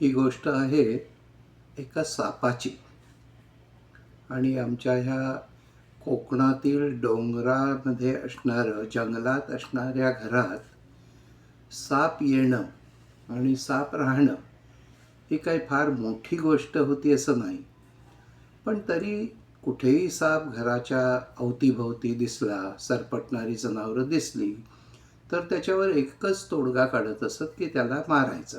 ही गोष्ट आहे एका सापाची. आणि आमच्या ह्या कोकणातील डोंगरामध्ये असणारं जंगलात असणाऱ्या घरात साप येणं आणि साप राहणं ही काही फार मोठी गोष्ट होती असं नाही. पण तरी कुठेही साप घराच्या अवतीभोवती दिसला सरपटणारी जनावरं दिसली तर त्याच्यावर एकच तोडगा काढत असत की त्याला मारायचं.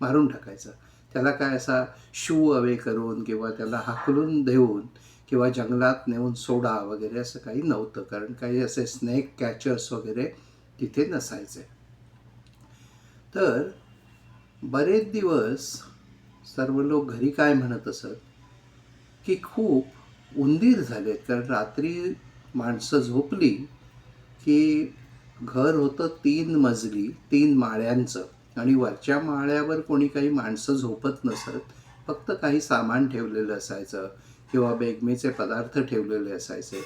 मारून टाकायचं. त्याला काय असा शू अवे करून किंवा त्याला हाकलून देऊन किंवा जंगलात नेऊन सोडा वगैरे असं काही नव्हतं. कारण काही असे स्नेक कॅचर्स वगैरे तिथे नसायचे. तर बरेच दिवस सर्व लोक घरी काय म्हणत असत? की खूप उंदीर झालेत. कारण रात्री माणसं झोपली की घर होतं तीन मजली तीन माळ्यांचं. आणि वरच्या माळ्यावर कोणी काही माणसं झोपत नसत फक्त काही सामान ठेवलेलं असायचं किंवा बेगमेचे पदार्थ ठेवलेले असायचे.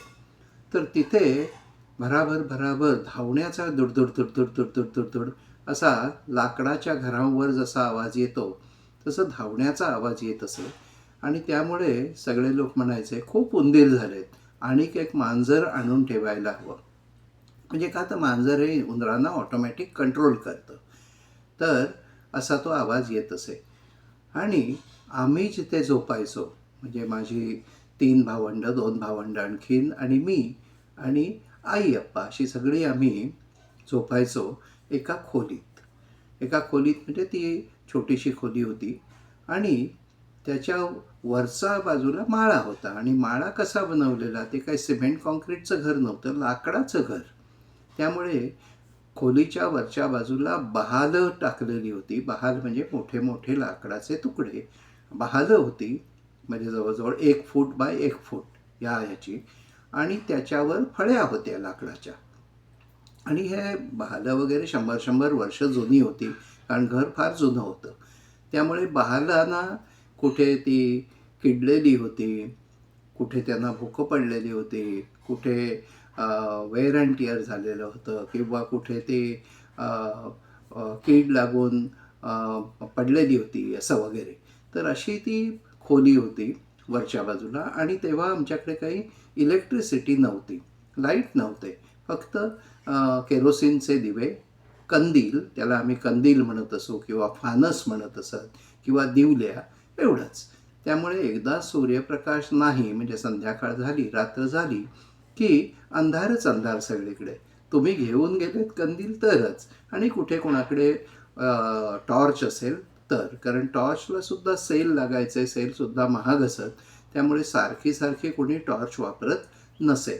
तर तिथे भराभर भराभर धावण्याचा दुडदुड तुडतुड तुडतुड तुडतुड असा लाकडाच्या घरांवर जसा आवाज येतो तसं धावण्याचा आवाज येत असे. आणि त्यामुळे सगळे लोक म्हणायचे खूप उंदीर झालेत. आणिक एक मांजर आणून ठेवायला हवं. म्हणजे का तर मांजर हे उंदरांना ऑटोमॅटिक कंट्रोल करतं. तर असा तो आवाज येत असे. आणि आम्ही जिथे झोपायचो म्हणजे माझी तीन भावंडं दोन भावंडं आणखीन आणि मी आणि आई अप्पा अशी सगळी आम्ही झोपायचो एका खोलीत. एका खोलीत म्हणजे ती छोटीशी खोली होती आणि त्याच्या वरचा बाजूला माळा होता आणि माळा कसा बनवलेला ते काही सिमेंट कॉन्क्रीटचं घर नव्हतं लाकडाचं घर. त्यामुळे खोलीच्या वरच्या बाजूला बहालं टाकलेली होती. बहाल म्हणजे मोठे मोठे लाकडाचे तुकडे. बहालं होती. म्हणजे जवळजवळ एक फूट बाय एक फूट या ह्याची. आणि त्याच्यावर फळ्या होत्या लाकडाच्या. आणि हे बहालं वगैरे शंभर शंभर वर्ष जुनी होती. कारण घर फार जुनं होतं. त्यामुळे बहालांना कुठे ती किडलेली होती कुठे त्यांना भूकं पडलेली होती कुठे वेअर अँड टिअर झालेलं होतं किंवा कुठे ते कीड लागून पडलेली होती असं वगैरे. तर अशी ती खोली होती वरच्या बाजूला आणि तेव्हा आमच्याकडे काही इलेक्ट्रिसिटी नव्हती. लाइट नव्हते. फक्त केरोसिनचे दिवे कंदील त्याला आम्ही कंदील म्हणत असो किंवा फानस म्हणत असत किंवा दिवल्या एवढंच. त्यामुळे एकदा सूर्यप्रकाश नाही म्हणजे संध्याकाळ झाली रात्र झाली की अंधारच अंधार सगळीकडे. तुम्ही घेऊन गेलेत कंदील तरच. आणि कुठे कोणाकडे टॉर्च असेल तर. कारण टॉर्चला सुद्धा सेल लागायचे सेलसुद्धा महाग असत. त्यामुळे सारखी सारखी कोणी टॉर्च वापरत नसे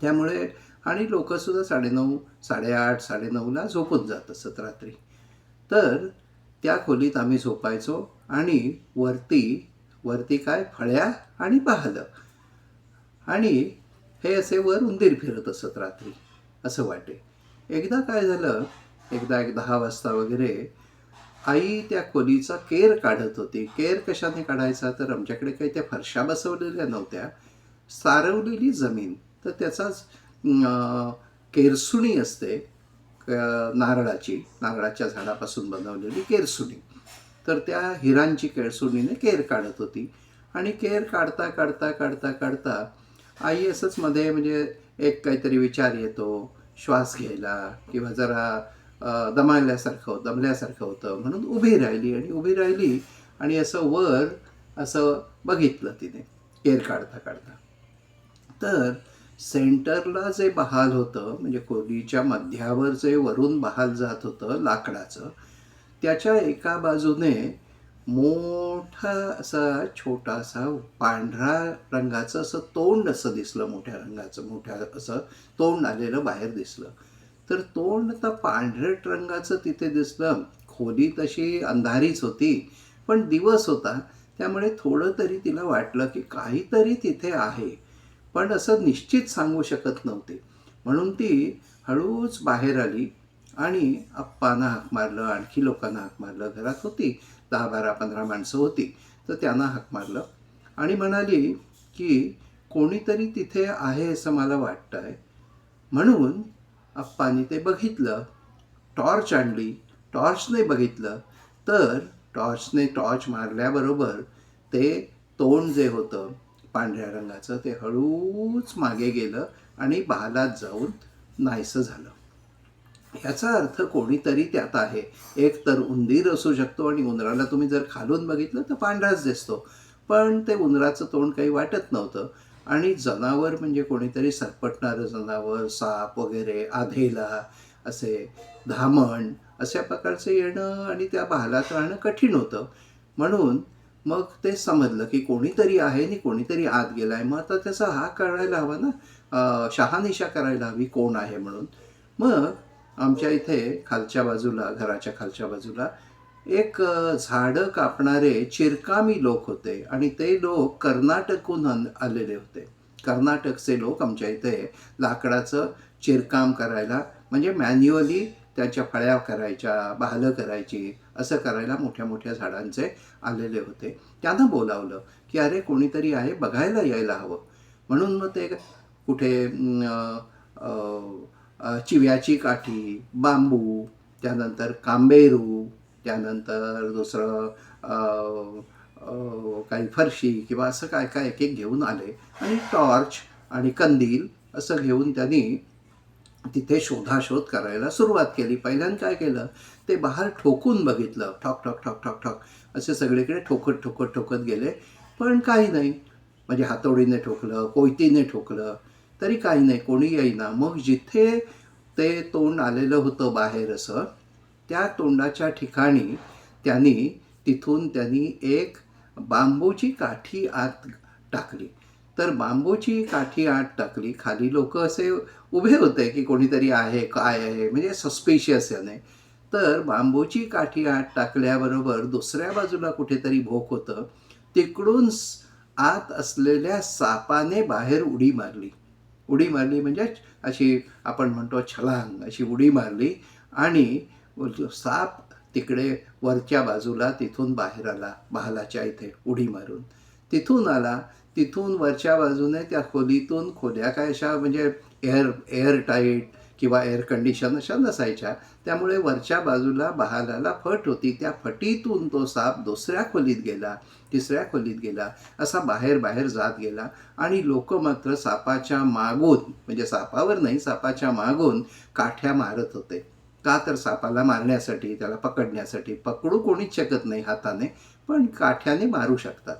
त्यामुळे आणि लोकंसुद्धा साडेनऊ साडेआठ साडेनऊला झोपून जात असत रात्री. तर त्या खोलीत आम्ही झोपायचो आणि वरती वरती काय? फळ्या आणि पाहलं. आणि हे असे वर उंदीर फिरत असत रात्री असं वाटे. एकदा काय झालं एकदा एक दहा वाजता वगैरे आई त्या खोलीचा केर काढत होती. केर कशाने काढायचा? तर आमच्याकडे काही त्या फरशा बसवलेल्या नव्हत्या. सारवलेली जमीन. तर त्याचाच केरसुणी असते नारळाची नारळाच्या झाडापासून बनवलेली केरसुणी. तर त्या हिरांची केळसुणीने केर काढत होती. आणि केर काढता काढता काढता काढता आई असंच मध्ये म्हणजे एक काहीतरी विचार येतो श्वास घ्यायला किंवा जरा दमायल्यासारखं दमल्यासारखं होतं म्हणून उभी राहिली आणि उभी राहिली आणि असं वर असं बघितलं तिने केर काढता काढता. तर सेंटरला जे बहाल होतं म्हणजे खोलीच्या मध्यावर जे वरून बहाल जात होतं लाकडाचं त्याच्या एका बाजूने मोठा असा छोटासा पांढरा रंगाचं असं तोंड असं दिसलं मोठ्या रंगाचं मोठ्या असं तोंड आलेलं बाहेर दिसलं. तर तोंड आता पांढरट रंगाचं तिथे दिसलं. खोली तशी अंधारीच होती पण दिवस होता. त्यामुळे थोडं तरी तिला वाटलं की काहीतरी तिथे आहे. पण असं निश्चित सांगू शकत नव्हती. म्हणून ती हळूच बाहेर आली. आणि अप्पांना हाक मारलं आणखी लोकांना हाक मारलं घरात होती दहा बारा पंधरा माणसं होती तर त्यांना हाक मारलं. आणि म्हणाली की कोणीतरी तिथे आहे असं मला वाटतं आहे म्हणून अप्पांनी ते बघितलं. टॉर्च आणली. टॉर्चने बघितलं. तर टॉर्चने टॉर्च मारल्याबरोबर ते तोंड जे होतं पांढऱ्या रंगाचं ते हळूच मागे गेलं आणि बालात जाऊन नाहीसं झालं. याचा अर्थ कोणीतरी त्यात आहे. एक तर उंदीर असू शकतो आणि उंदराला तुम्ही जर खालून बघितलं तर पांढराच दिसतो. पण ते उंदराचं तोंड काही वाटत नव्हतं. आणि जनावर म्हणजे कोणीतरी सरपटणारं जनावर साप वगैरे आधेला असे धामण अशा प्रकारचं येणं आणि त्या भालात राहणं कठीण होतं. म्हणून मग ते समजलं की कोणीतरी आहे आणि कोणीतरी आत गेलाय. मग आता त्याचा हा करायला हवा ना. शहानिशा करायला हवी कोण आहे म्हणून. मग आमच्या इथे खालच्या बाजूला घराच्या खालच्या बाजूला एक झाडं कापणारे चिरकामी लोक होते आणि ते लोक कर्नाटकहून आलेले होते. कर्नाटकचे लोक आमच्या इथे लाकडाचं चिरकाम करायला म्हणजे मॅन्युअली त्याच्या फळ्या करायच्या बहालं करायची असं करायला मोठ्या मोठ्या झाडांचे आलेले होते. त्यांना बोलावलं की अरे कोणीतरी आहे बघायला यायला हवं. म्हणून मग ते कुठे चिव्याची काठी बांबू त्यानंतर कांबेरू त्यानंतर दुसरं काही फरशी किंवा असं काय काय एक एक घेऊन आले. आणि टॉर्च आणि कंदील असं घेऊन त्यांनी तिथे शोधाशोध करायला सुरुवात केली. पहिल्यांदा काय केलं? ते बाहेर ठोकून बघितलं. ठॉक ठॉक ठॉक ठॉक ठॉक. असे सगळीकडे ठोकत ठोकत ठोकत गेले. पण काही नाही. म्हणजे हातोडीने ठोकलं कोयतीने ठोकलं. तरी काही नाही कोणी येईना. मग जिथे ते तोंड आलेलं होतं बाहेर असं त्या तोंडाच्या ठिकाणी त्यांनी तिथून त्यांनी एक बांबूची काठी आत टाकली. तर बांबूची काठी आत टाकली खाली लोक असे उभे होते की कोणीतरी आहे काय आहे म्हणजे सस्पिशियस याने. तर बांबूची काठी आत टाकल्याबरोबर दुसऱ्या बाजूला कुठेतरी भोक होतं. तिकडून आत असलेल्या सापाने बाहेर उडी मारली. उडी मारली म्हणजे अशी आपण म्हणतो छलांग अशी उडी मारली आणि साप तिकडे वरच्या बाजूला तिथून बाहेर आला बहालाच्या इथे उडी मारून. तिथून आला तिथून वरच्या बाजूने त्या खोलीतून खोल्या काय अशा म्हणजे एअर एअर टाईट किंवा एअर कंडिशन अशा नसायच्या. त्यामुळे वरच्या बाजूला बहालाला फट होती. त्या फटीतून तो साप दुसऱ्या खोलीत गेला. तिसऱ्या खोलीत गेला असा बाहेर बाहेर जात गेला. आणि लोक मात्र सापाच्या मागून म्हणजे सापावर नाही सापाच्या मागून काठ्या मारत होते. का तर सापाला मारण्यासाठी त्याला पकडण्यासाठी पकडू कोणीच शकत नाही हाताने पण काठ्याने मारू शकतात.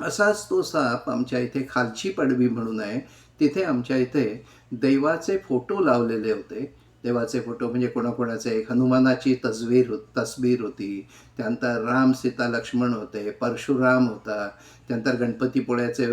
असाच तो साप आमच्या इथे खालची पडवी म्हणून आहे. तिथे आमच्या इथे देवाचे फोटो लावलेले होते. देवाचे फोटो म्हणजे कोणाकोणाचे? एक हनुमानाची तस्वीर हो तस्वीर होती. त्यानंतर राम सीता लक्ष्मण होते परशुराम होता. त्यानंतर गणपतीपुळ्याचे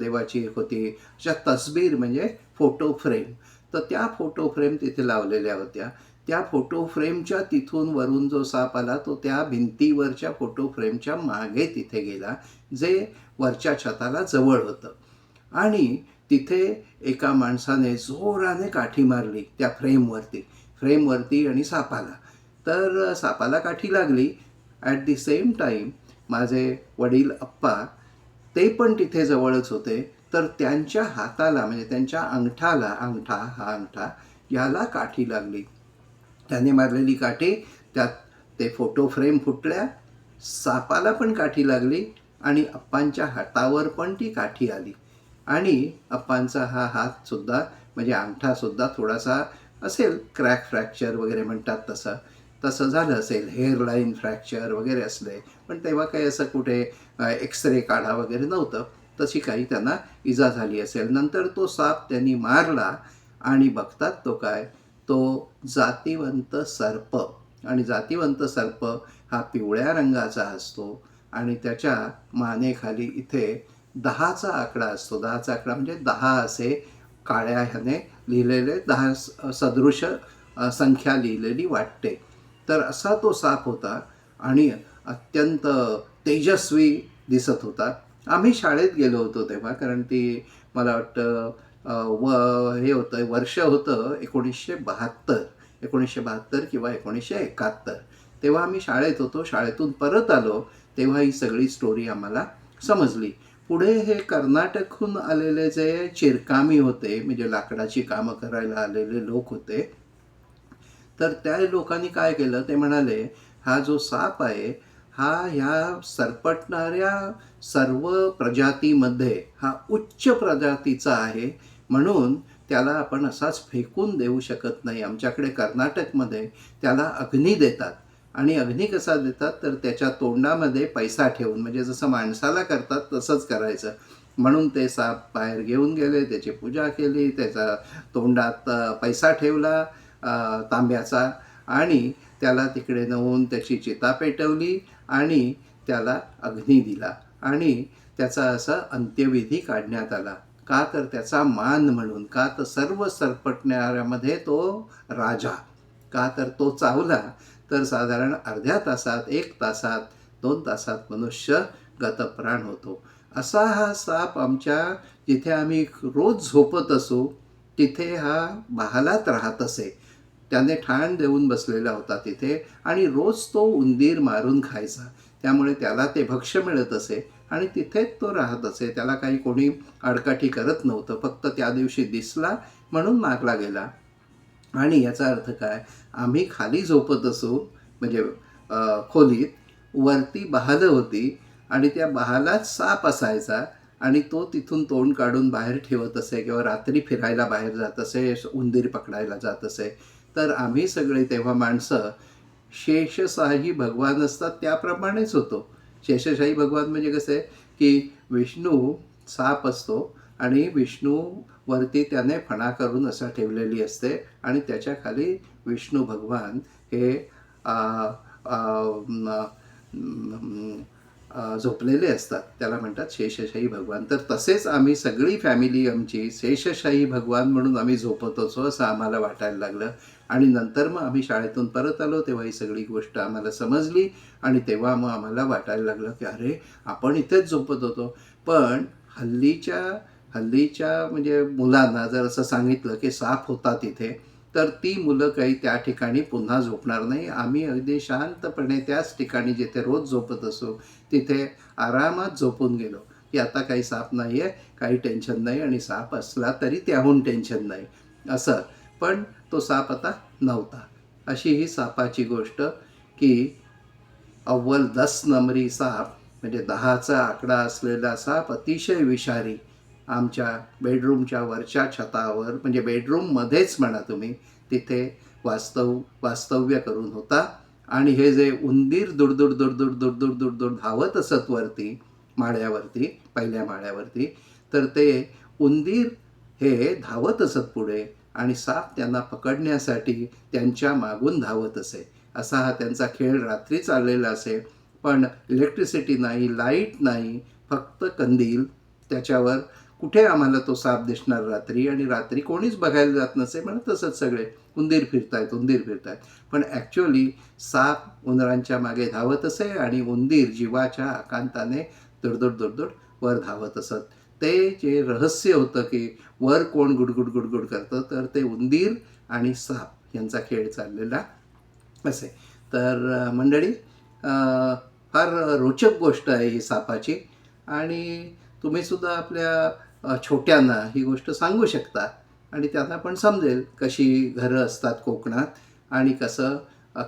देवाची एक होती. अशा तस्वीर म्हणजे फोटो फ्रेम. तर त्या फोटो फ्रेम तिथे लावलेल्या होत्या. त्या फोटो फ्रेमच्या तिथून वरून जो साप आला तो त्या भिंतीवरच्या फोटो फ्रेमच्या मागे तिथे गेला जे वरच्या छताला जवळ होतं. आणि तिथे एका माणसाने जोराने काठी मारली त्या फ्रेमवरती फ्रेमवरती आणि सापाला. तर सापाला काठी लागली. ॲट दी सेम टाईम माझे वडील अप्पा ते पण तिथे जवळच होते. तर त्यांच्या हाताला म्हणजे त्यांच्या अंगठाला अंगठा हा अंगठा याला काठी लागली. त्याने मारलेली काठी त्यात ते फोटो फ्रेम फुटल्या सापाला पण काठी लागली आणि अप्पांच्या हातावर पण ती काठी आली. आणि अप्पांचा हा हातसुद्धा म्हणजे अंगठासुद्धा थोडासा असेल क्रॅक फ्रॅक्चर वगैरे म्हणतात तसं. तसं झालं असेल हेअरलाईन फ्रॅक्चर वगैरे असले. पण तेव्हा काही असं कुठे एक्सरे काढा वगैरे नव्हतं. तशी काही त्यांना इजा झाली असेल. नंतर तो साप त्यांनी मारला आणि बघतात तो काय? तो जातीवंत सर्प. आणि जातीवंत सर्प हा पिवळ्या रंगाचा असतो आणि त्याच्या मानेखाली इथे दहाचा आकडा असतो. दहाचा आकडा म्हणजे दहा असे काळ्या ह्याने लिहिलेले दहा सदृश संख्या लिहिलेली वाटते. तर असा तो साप होता आणि अत्यंत तेजस्वी दिसत होता. आम्ही शाळेत गेलो होतो तेव्हा कारण ती मला वाटतं व हे होतं वर्ष होतं एकोणीसशे बहात्तर. एकोणीसशे बहात्तर किंवा एकोणीसशे एकाहत्तर. तेव्हा आम्ही शाळेत होतो. शाळेतून परत आलो. तेव्हा ही सगळी स्टोरी आम्हाला समजली. पुढे हे कर्नाटकहून आलेले जे चिरकामी होते म्हणजे लाकडाची कामं करायला आलेले लोक होते तर त्या लोकांनी काय केलं? ते म्हणाले हा जो साप आहे हा ह्या सरपटणाऱ्या सर्व प्रजातीमध्ये हा उच्च प्रजातीचा आहे म्हणून त्याला आपण असाच फेकून देऊ शकत नाही. आमच्याकडे कर्नाटकमध्ये त्याला अग्नी देतात. आणि अग्नी कसा देतात तर त्याच्या तोंडामध्ये पैसा ठेवून म्हणजे जसं माणसाला करतात तसंच करायचं. म्हणून ते साप बाहेर घेऊन गेले त्याची पूजा केली त्याचा तोंडात पैसा ठेवला तांब्याचा. आणि त्याला तिकडे नेऊन त्याची चिता पेटवली आणि त्याला अग्नी दिला. आणि त्याचा असा अंत्यविधी काढण्यात आला. का तर त्याचा मान म्हणून का तर सर्व सरपटणाऱ्यामध्ये तो राजा का तर तो चावला तर साधारण अर्ध्या तासात एक तासात दोन तासात मनुष्य गतप्राण होतो. असा हा साप आमच्या जिथे आम्ही रोज झोपत असू तिथे हा बहालात राहत असे. त्याने ठाण देऊन बसलेला होता तिथे आणि रोज तो उंदीर मारून खायचा. त्यामुळे त्याला ते भक्ष्य मिळत असे आणि तिथेच तो राहत असे. त्याला काही कोणी आडकाठी करत नव्हतं. फक्त त्या दिवशी दिसला म्हणून मागला गेला. आणि याचा अर्थ काय? आम्ही खाली झोपत असू म्हणजे खोलीत वरती बहालं होती आणि त्या बहालात साप असायचा आणि तो तिथून तोंड काढून बाहेर ठेवत असे किंवा रात्री फिरायला बाहेर जात असे उंदीर पकडायला जात असे. तर आम्ही सगळे तेव्हा माणसं शेषशाही भगवान असतात त्याप्रमाणेच होतो. शेषशाही भगवान म्हणजे कसं? आहे की विष्णू साप असतो आणि विष्णू वरती त्याने फणा करून असं ठेवलेली असते आणि त्याच्याखाली विष्णू भगवान हे झोपलेले असतात. त्याला म्हणतात शेषशाही भगवान. तर तसेच आम्ही सगळी फॅमिली आमची शेषशाही भगवान म्हणून आम्ही झोपत असो असं आम्हाला वाटायला लागलं. आणि नंतर मग आम्ही शाळेतून परत आलो तेव्हा ही सगळी गोष्ट आम्हाला समजली आणि तेव्हा मग आम्हाला वाटायला लागलं की अरे आपण इथेच झोपत होतो. पण हल्लीच्या हल्लीच्या म्हणजे मुलांना जर असं सांगितलं की साप होता तिथे तर ती मुलं काही त्या ठिकाणी पुन्हा झोपणार नाही. आम्ही अगदी शांतपणे त्याच ठिकाणी जिथे रोज झोपत असो तिथे आरामात झोपून गेलो की आता काही साप नाही आहे काही टेन्शन नाही आणि साप असला तरी त्याहून टेन्शन नाही. असं. पण तो साप आता नव्हता. अशी ही सापाची गोष्ट की अव्वल दस नंबरी साप म्हणजे दहाचा आकडा असलेला साप अतिशय विषारी आमच्या बेडरूमच्या वरच्या छतावर म्हणजे बेडरूममध्येच म्हणा तुम्ही तिथे वास्तव वास्तव्य करून होता. आणि हे जे उंदीर दुडदुड दुडदुड दुडदुड दुडदुड धावत असत वरती माळ्यावरती पहिल्या माळ्यावरती तर ते उंदीर हे धावत असत पुढे आणि साप त्यांना पकडण्यासाठी त्यांच्या मागून धावत असे. असा हा त्यांचा खेळ रात्री चाललेला असे. पण इलेक्ट्रिसिटी नाही लाइट नाही फक्त कंदील. त्याच्यावर कुठे आम्हाला तो साप दिसणार रात्री आणि रात्री कोणीच बघायला जात नसे म्हणून तसंच सगळे उंदीर फिरतायत उंदीर फिरतायत. पण ॲक्च्युअली साप उंदरांच्या मागे धावत असे आणि उंदीर जीवाच्या आकांताने दुडदुड दुडदुड वर धावत असत. ते जे रहस्य होतं की वर कोण गुडगुड गुडगुड करतं तर ते उंदीर आणि साप यांचा खेळ चाललेला असे. तर मंडळी फार रोचक गोष्ट आहे ही सापाची. आणि तुम्ही सुद्धा आपल्या छोट्यांना ही गोष्ट सांगू शकता. आणि त्यांना पण समजेल कशी घरं असतात कोकणात आणि कसं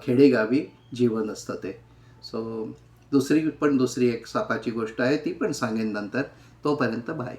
खेडेगावी जीवन असतं ते. सो दुसरी पण दुसरी एक सापाची गोष्ट आहे ती पण सांगेन नंतर. तोपर्यंत बाय